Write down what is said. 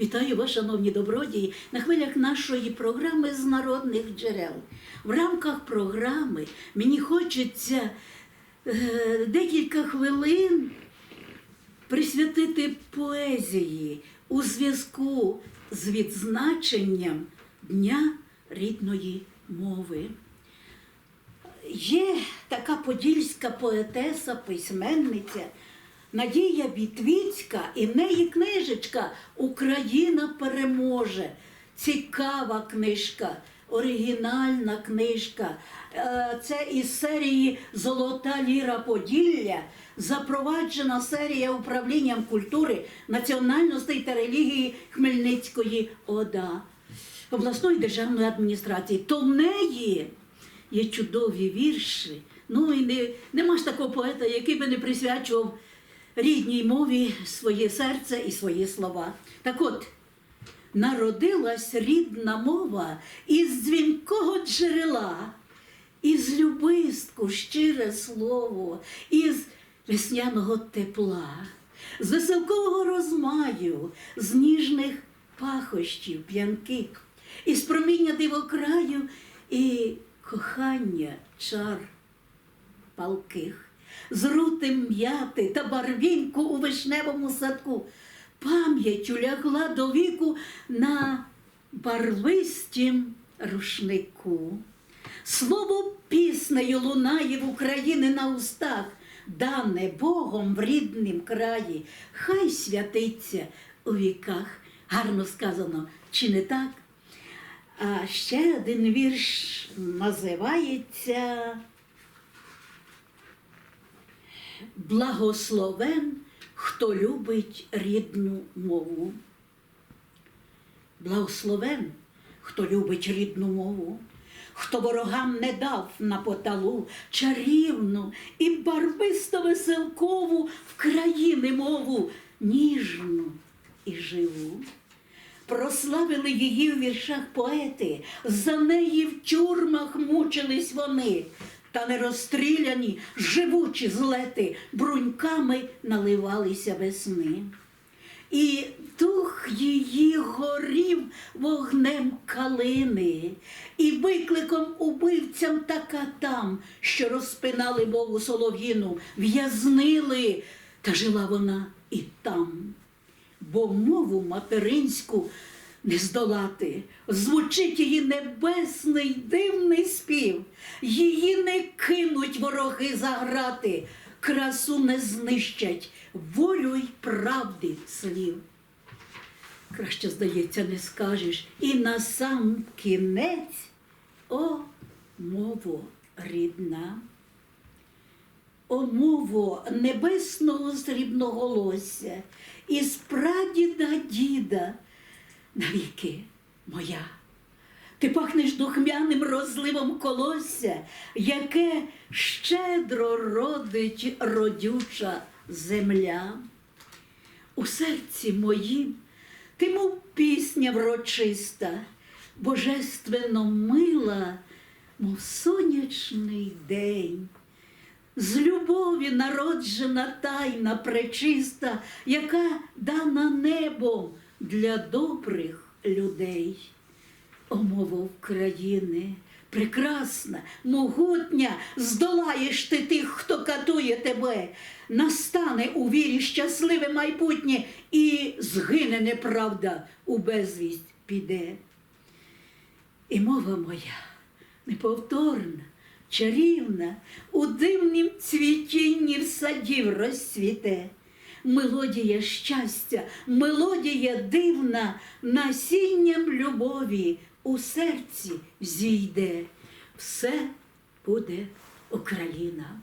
Вітаю вас, шановні добродії, на хвилях нашої програми з народних джерел. В рамках програми мені хочеться е, декілька хвилин присвятити поезії у зв'язку з відзначенням Дня рідної мови. Є така подільська поетеса, письменниця Надія Вітвіцька, і в неї книжечка Україна переможе. Цікава книжка, оригінальна книжка. Е, Це із серії Золота ліра Поділля запроваджена серія управлінням культури, національностей та релігії Хмельницької ОДА обласної державної адміністрації. То в неї є чудові вірші. Ну і не, нема ж такого поета, який би не присвячував рідній мові своє серце і свої слова. Так от, народилась рідна мова із дзвінкого джерела, із любистку щире слово, із весняного тепла, з веселкового розмаю, з ніжних пахощів, п'янких, із проміння дивокраю і кохання чар палких, з рути м'яти та барвінку у вишневому садку. Пам'яттю лягла до віку на барвистім рушнику. Слово піснею лунає в Україні на устах, дане Богом в ріднім краї, хай святиться у віках. Гарно сказано, чи не так? А ще один вірш називається Благословен, хто любить рідну мову. Благословен, хто любить рідну мову, хто ворогам не дав на поталу чарівну і барвисто веселкову в країни мову, ніжну і живу. Прославили її у віршах поети, за неї в тюрмах мучились вони, та не розстріляні, живучі злети, бруньками наливалися весни. І дух її горів вогнем калини, і викликом убивцям та катам, що розпинали мову солов'їну, в'язнили, та жила вона і там бо мову материнську не здолати. Звучить її небесний дивний спів, її не кинуть вороги заграти, красу не знищать волю й правди слів. Краще, здається, не скажеш. І на сам кінець, о, мово рідна. О, мово небесного срібноголосся, із прадіда діда навіки моя. Ти пахнеш духмяним розливом колосся, яке щедро родить родюча земля. У серці моїм ти, мов пісня врочиста, божественно мила, мов сонячний день з любові народжена тайна пречиста, яка дана небом для добрих людей. О, мова України, прекрасна, могутня, здолаєш ти тих, хто катує тебе, настане у вірі щасливе майбутнє і згине неправда у безвість піде. І мова моя неповторна, чарівна, у дивнім цвітінні в садів розцвіте. Мелодія щастя, мелодія дивна, насінням любові у серці зійде. Все буде Україна.